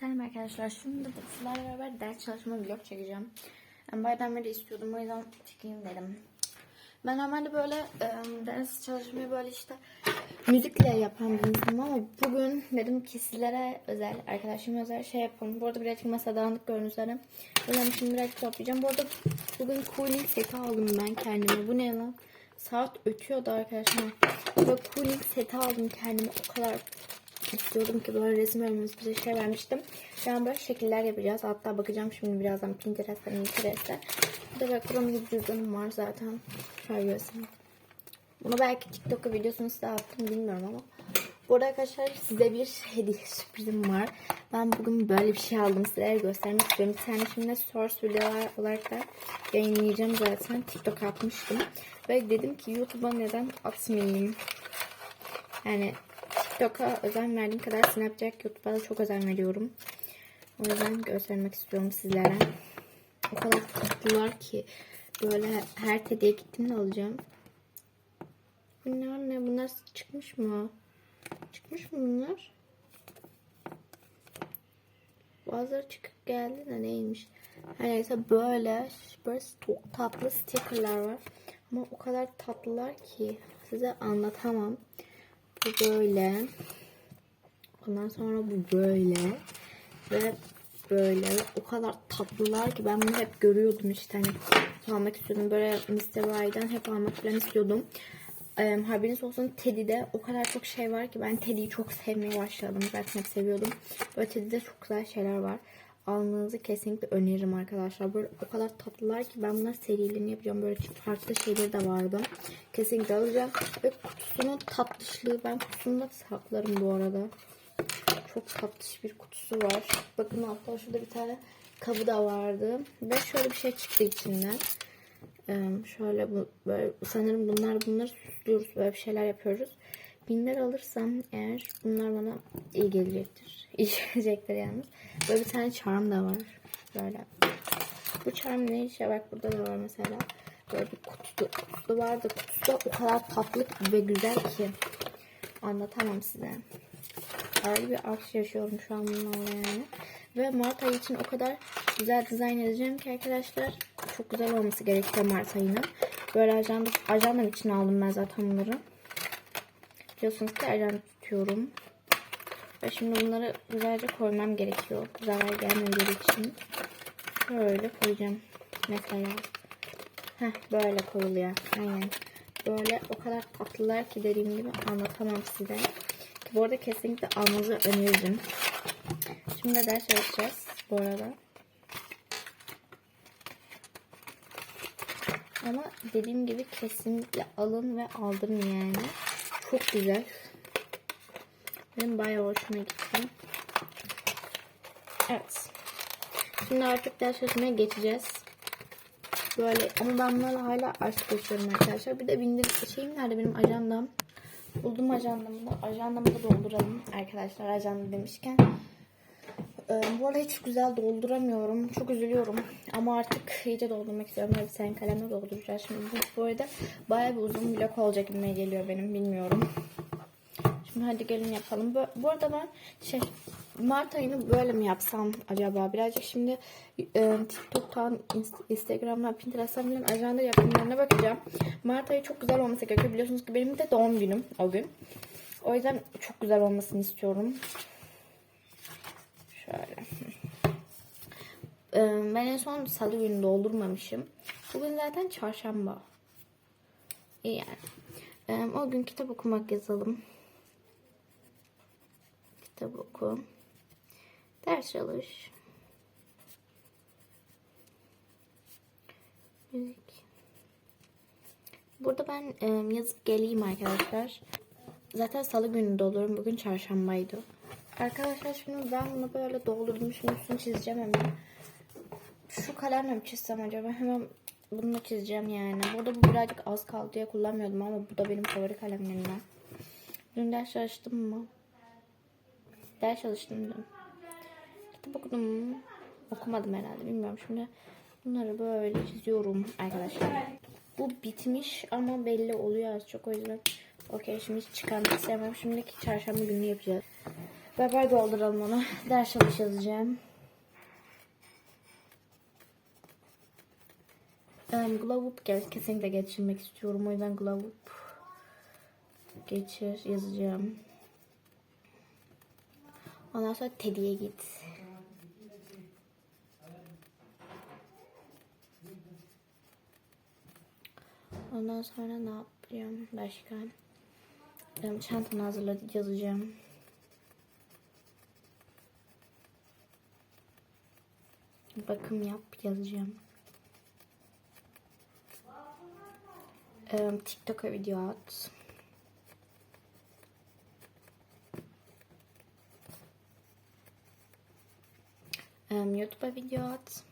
Selam arkadaşlar. Şimdi sizlerle beraber ders çalışma vlog çekeceğim. Yani bayağıdan beri istiyordum. O yüzden çekeyim dedim. Ben normalde böyle e, ders çalışmayı böyle işte müzikle yapan bir ama bugün dedim ki sizlere özel, arkadaşıma özel şey yapalım. Bu arada birazcık masa dağınık. O yüzden şimdi birazcık toplayacağım. Bu arada bugün cooling seti aldım ben kendime. Bu ne lan? Saat ötüyordu arkadaşlar. Böyle cooling seti aldım kendime. O kadar istiyordum ki böyle resim öğrenmemiz bize şey vermiştim. Şu an böyle şekiller yapacağız. Hatta bakacağım şimdi birazdan Pinterest'ten Pinterest'e. Bir de böyle kırmızı cüzdanım var zaten. Şöyle göstereyim. Bunu belki TikTok'a videosunu size attım bilmiyorum ama. Bu arada arkadaşlar size bir hediye sürprizim var. Ben bugün böyle bir şey aldım. Size göstermek istiyorum. Bir tane şimdi source videolar olarak da yayınlayacağım zaten. TikTok'a atmıştım. Ve dedim ki YouTube'a neden atmayayım? Yani TikTok'a özen verdiğim kadar Snapchat, YouTube'a da çok özen veriyorum. O yüzden göstermek istiyorum sizlere. O kadar tatlılar ki böyle her tediye gittiğimde alacağım. Bunlar ne? Bunlar çıkmış mı? Çıkmış mı bunlar? Bazıları çıkıp geldi de neymiş? Her neyse böyle, böyle tatlı stickerlar var. Ama o kadar tatlılar ki size anlatamam. Bu böyle. Ondan sonra bu böyle. Ve böyle. O kadar tatlılar ki ben bunu hep görüyordum işte. Hani almak istiyordum. Böyle Mr. Y'den hep almak falan istiyordum. Ee, haberiniz olsun Teddy'de o kadar çok şey var ki ben Teddy'yi çok sevmeye başladım. Zaten hep seviyordum. Böyle Teddy'de çok güzel şeyler var. Almanızı kesinlikle öneririm arkadaşlar. Böyle o kadar tatlılar ki ben bunlar serilerini yapacağım. Böyle farklı şeyleri de vardı. Kesinlikle alacağım. Ve kutusunun tatlışlığı ben kutusunu da saklarım bu arada. Çok tatlış bir kutusu var. Bakın hatta şurada bir tane kabı da vardı. Ve şöyle bir şey çıktı içinden. Ee, şöyle bu böyle sanırım bunlar bunları süslüyoruz. Böyle bir şeyler yapıyoruz. Binler alırsam eğer bunlar bana iyi gelecektir. İyi gelecektir yalnız. Böyle bir tane charm da var. Böyle. Bu charm ne işe bak burada da var mesela. Böyle bir kutusu, kutusu vardı. Kutusu da o kadar tatlı ve güzel ki. Anlatamam size. Ayrı bir aşk yaşıyorum şu an bunlarla yani. Ve Mart ayı için o kadar güzel dizayn edeceğim ki arkadaşlar. Çok güzel olması gerekiyor Mart ayının. Böyle ajanda, ajandam için aldım ben zaten bunları. Biliyorsunuz ki tutuyorum. Ve şimdi bunları güzelce koymam gerekiyor. Zarar gelmemeleri için. Şöyle koyacağım. Mesela. Heh, böyle koyuluyor. Aynen. Böyle o kadar tatlılar ki dediğim gibi anlatamam size. Ki bu arada kesinlikle almanızı öneririm. Şimdi de çalışacağız bu arada. Ama dediğim gibi kesinlikle alın ve aldırın yani. Çok güzel. Benim bayağı hoşuma gitti. Evet. Şimdi artık ders çalışmaya geçeceğiz. Böyle ama ben bunlarla hala aşk yaşıyorum arkadaşlar. Bir de bindir şeyim nerede benim ajandam. Buldum ajandamı da. Ajandamı da dolduralım arkadaşlar ajanda demişken. Ee, bu arada hiç güzel dolduramıyorum. Çok üzülüyorum. Ama artık iyice doldurmak istiyorum. Hadi sen kalemle dolduracağız. Şimdi bu, bu arada bayağı bir uzun blok olacak gibi geliyor benim. Bilmiyorum. Şimdi hadi gelin yapalım. Bu, bu arada ben şey Mart ayını böyle mi yapsam acaba? Birazcık şimdi e, TikTok'tan, Instagram'dan, Pinterest'ten bilen ajanda yapımlarına bakacağım. Mart ayı çok güzel olması gerekiyor. Biliyorsunuz ki benim de doğum günüm o gün. O yüzden çok güzel olmasını istiyorum. Şöyle. E, ben en son salı günü doldurmamışım. Bugün zaten çarşamba. İyi yani. E, o gün kitap okumak yazalım. Kitap oku. Ders çalış. Müzik. Burada ben e, yazıp geleyim arkadaşlar. Zaten salı günü dolurum. Bugün çarşambaydı. Arkadaşlar şimdi ben bunu böyle doldurdum. Şimdi üstünü çizeceğim hemen. Şu kalemle mi çizsem acaba? Hemen bununla çizeceğim yani. Burada bu birazcık az kaldı diye kullanmıyordum ama bu da benim favori kalemlerimden. Dün ders çalıştım mı? Ders çalıştım dün. Kitap okudum mu? Okumadım herhalde bilmiyorum. Şimdi bunları böyle çiziyorum arkadaşlar. Bu bitmiş ama belli oluyor az çok o yüzden. Okey şimdi hiç çıkarmak istemem. Şimdiki çarşamba günü yapacağız. Beraber dolduralım onu. Ders çalış Glowup gel kesinlikle geçirmek istiyorum. O yüzden Glowup geçir yazacağım. Ondan sonra Teddy'ye git. Ondan sonra ne yapacağım başka? Um, çantamı hazırladık yazacağım. Bakım yap yazacağım. Um, TikTok'a video at. Um, YouTube'a video at.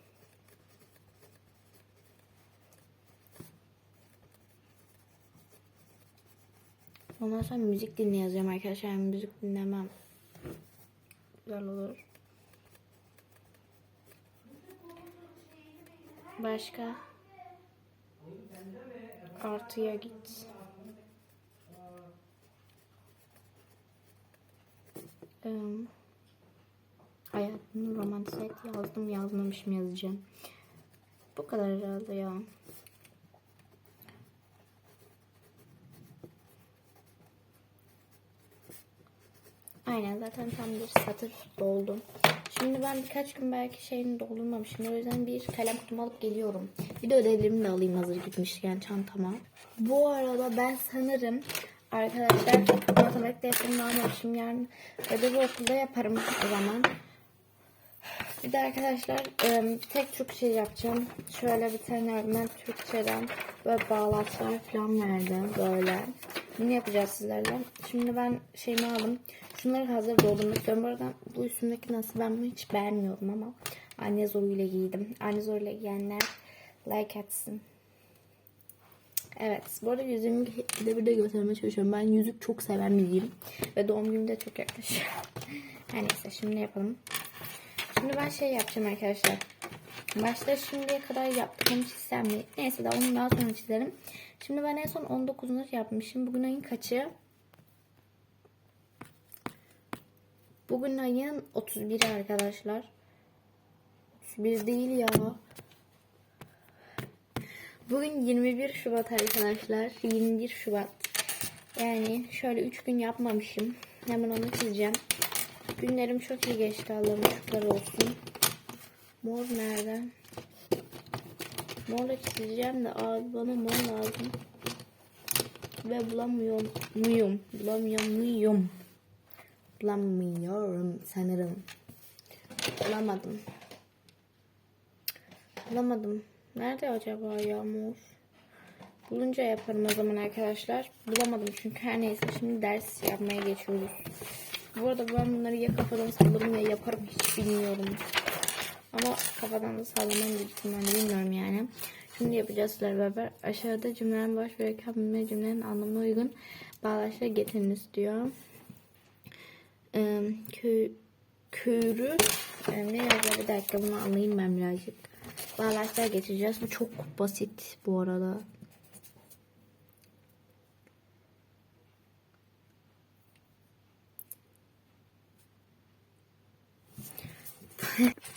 Ondan sonra müzik dinle yazacağım arkadaşlar. Yani müzik dinlemem. Güzel olur. Başka? Artıya git. Um, hayatını romantize et yazdım yazmamışım yazacağım. Bu kadar herhalde ya. Aynen zaten tam bir satır doldu. Şimdi ben birkaç gün belki şeyini doldurmamışım. O yüzden bir kalem kutumu alıp geliyorum. Bir de ödevlerimi de alayım hazır gitmişken çantama. Bu arada ben sanırım arkadaşlar matematik dersini almamışım. Yarın ödevi okulda yaparım o zaman. Bir de arkadaşlar tek çok şey yapacağım. Şöyle bir tane öğretmen Türkçeden böyle bağlaçlar falan verdi böyle. Bunu yapacağız sizlerle. Şimdi ben şeyimi aldım. Şunları hazır doldurmak istiyorum. Bu arada bu üstümdeki nasıl ben bunu hiç beğenmiyorum ama anne zoruyla giydim. Anne zoruyla giyenler like atsın. Evet. Bu arada yüzümü de bir de göstermeye çalışıyorum. Ben yüzük çok seven biriyim. Ve doğum günüm de çok yaklaşıyor. Her neyse şimdi yapalım. Şimdi ben şey yapacağım arkadaşlar. Başta şimdiye kadar yaptığım çizsem Neyse daha onu daha sonra çizerim. Şimdi ben en son 19'unu yapmışım. Bugün ayın kaçı? Bugün ayın 31'i arkadaşlar. 31 değil ya. Bugün 21 Şubat arkadaşlar. 21 Şubat. Yani şöyle 3 gün yapmamışım. Hemen onu çizeceğim. Günlerim çok iyi geçti Allah'ım şükürler olsun. Mor nerede? Morla çizeceğim de abi bana mor lazım. Ve bulamıyorum muyum? Bulamıyor muyum? Bulamıyorum sanırım. Bulamadım. Bulamadım. Nerede acaba yağmur? Bulunca yaparım o zaman arkadaşlar. Bulamadım çünkü her neyse şimdi ders yapmaya geçiyoruz. Bu arada ben bunları ya kafadan sallarım ya yaparım hiç bilmiyorum. Ama kafadan da sallamam büyük ihtimalle bilmiyorum yani. Şimdi yapacağız sizlerle beraber. Aşağıda cümlelerin baş ve kabinme cümlenin anlamına uygun bağlaçlar getiriniz diyor. Ee, kö, köyrü e, ne yazıyor bir dakika bunu anlayayım ben birazcık. Bağlaçlar getireceğiz. Bu çok basit bu arada.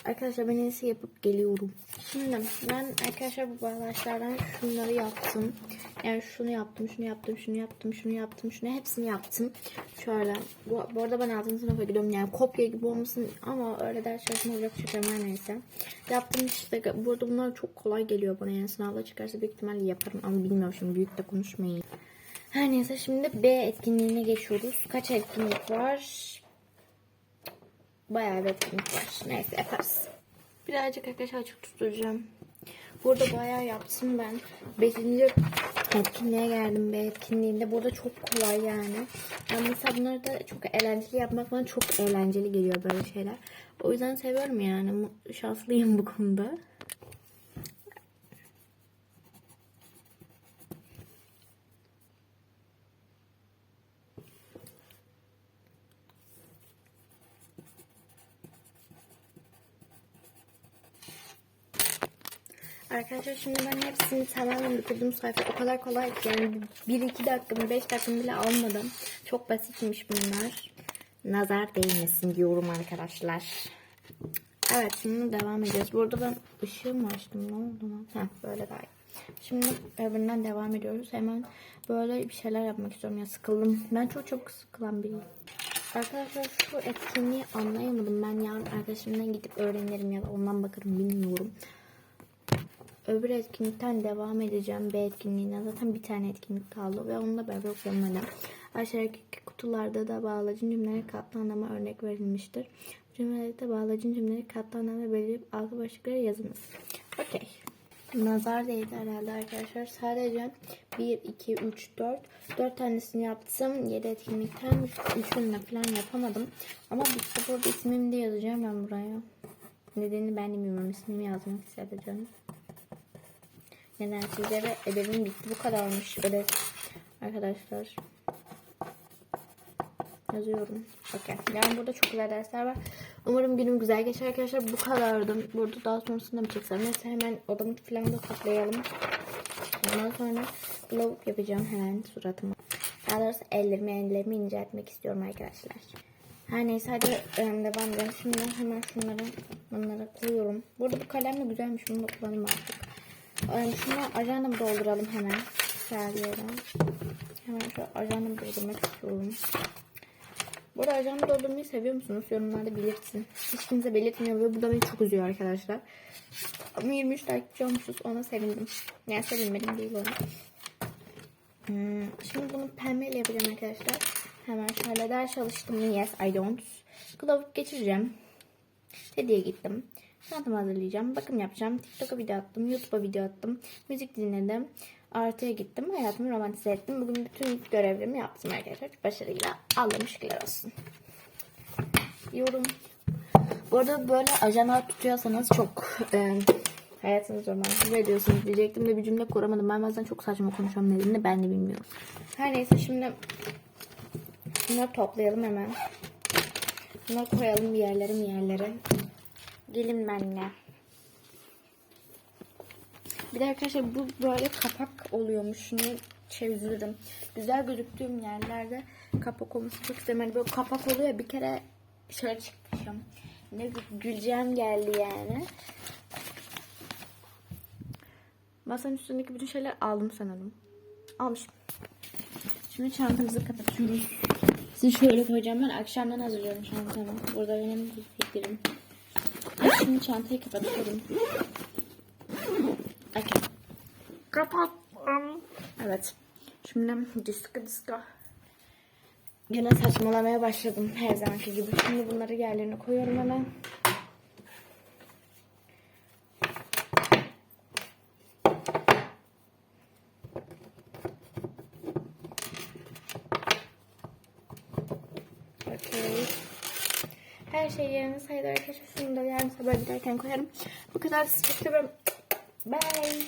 Arkadaşlar ben en iyisi yapıp geliyorum. Şimdi ben arkadaşlar bu bağlaçlardan şunları yaptım. Yani şunu yaptım, şunu yaptım, şunu yaptım, şunu yaptım, şunu hepsini yaptım. Şöyle. Bu, bu arada ben 6. sınıfa gidiyorum. Yani kopya gibi olmasın ama öyle ders çalışma olacak çünkü her neyse. Yaptım işte. Burada bunlar çok kolay geliyor bana. Yani sınavda çıkarsa büyük ihtimalle yaparım ama bilmiyorum şimdi büyük de konuşmayayım. Her neyse şimdi B etkinliğine geçiyoruz. Kaç etkinlik var? Bayağı bir etkinlik var. Neyse yaparız. Birazcık arkadaşlar açık tutacağım. Burada bayağı yaptım ben. Beşinci etkinliğe geldim. B etkinliğinde. Burada çok kolay yani. Yani mesela bunları da çok eğlenceli yapmak bana çok eğlenceli geliyor böyle şeyler. O yüzden seviyorum yani. Şanslıyım bu konuda. Arkadaşlar şimdi ben hepsini tamamen bitirdim sayfa. O kadar kolay ki yani 1-2 dakikamı 5 dakikamı bile almadım. Çok basitmiş bunlar. nazar değmesin diyorum arkadaşlar. Evet şimdi devam edeceğiz. Burada ben ışığı mı açtım? Ne oldu lan? Heh, böyle daha iyi. Şimdi öbüründen devam ediyoruz. Hemen böyle bir şeyler yapmak istiyorum. Ya sıkıldım. Ben çok çok sıkılan biriyim. Arkadaşlar şu etkinliği anlayamadım. Ben yarın arkadaşımdan gidip öğrenirim ya da ondan bakarım bilmiyorum. Öbür etkinlikten devam edeceğim. B etkinliğine zaten bir tane etkinlik kaldı ve onu da beraber okuyalım hadi. Aşağıdaki kutularda da bağlacın cümleleri katlı anlama örnek verilmiştir. Bu cümlelerde bağlacın cümleleri katlı anlamda belirleyip altı başlıkları yazınız. Okey. Nazar değdi herhalde arkadaşlar. Sadece 1, 2, 3, 4. 4 tanesini yaptım. 7 etkinlikten 3'ünle falan yapamadım. Ama bitti burada ismimi de yazacağım ben buraya. Nedenini ben de bilmiyorum. İsmimi yazmak istedim. Neden sizlere ödevim bitti. Bu kadarmış ödev. Arkadaşlar. Yazıyorum. Okey. Yani burada çok güzel dersler var. Umarım günüm güzel geçer arkadaşlar. Bu kadardı. Burada daha sonrasında mı çeksem? Neyse hemen odamı falan da toplayalım. Ondan sonra glow yapacağım hemen suratıma. Daha doğrusu ellerimi ellerimi inceltmek istiyorum arkadaşlar. Her neyse hadi e, devam edelim. Şimdi hemen şunları bunları koyuyorum. Burada bu kalem de güzelmiş. Bunu da kullanayım artık. E, Şunu ajandamı dolduralım hemen. Güzel. Hemen şu ajandamı doldurmak istiyorum. Bu arada ajandamı doldurmayı seviyor musunuz? Yorumlarda belirtin. Hiç kimse belirtmiyor ve bu da beni çok üzüyor arkadaşlar. Ama 23 takipçi olmuşuz. Ona sevindim. Yani sevinmedim değil onu. Hmm, şimdi bunu pembeyle yapacağım arkadaşlar. Hemen şöyle ders çalıştım. Yes I don't. Kılavuk geçireceğim. Hediye gittim. Çantamı hazırlayacağım. Bakım yapacağım. TikTok'a video attım. YouTube'a video attım. Müzik dinledim. Artıya gittim. Hayatımı romantize ettim. Bugün bütün görevlerimi yaptım arkadaşlar. Başarıyla Allah'ım şükürler olsun. Yorum. Bu arada böyle ajanlar tutuyorsanız çok e, hayatınız romantize ediyorsunuz diyecektim de bir cümle kuramadım. Ben bazen çok saçma konuşuyorum nedenini ben de bilmiyorum. Her neyse şimdi bunları toplayalım hemen. Bunları koyalım bir yerlere bir yerlere. Gelin benimle. Bir de arkadaşlar bu böyle kapak oluyormuş. Şunu çeviririm. Güzel gözüktüğüm yerlerde kapak olması çok isterim. Hani böyle kapak oluyor bir kere şöyle çıkmışım. Ne gü- güleceğim geldi yani. Masanın üstündeki bütün şeyler aldım sanırım. Almışım. Şimdi çantamızı kapatıyoruz. Sizi şöyle koyacağım ben. Akşamdan hazırlıyorum çantamı. Burada benim fikrim. Şimdi çantayı kapatıyorum. Okay. Kapattım. Evet. Şimdi diska diska. Yine saçmalamaya başladım her zamanki gibi. Şimdi bunları yerlerine koyuyorum hemen. Okey. Her şey yerine sayılı arkadaşlar. Şunu da yarın sabah giderken koyarım. Bu kadar çok seviyorum. Bye.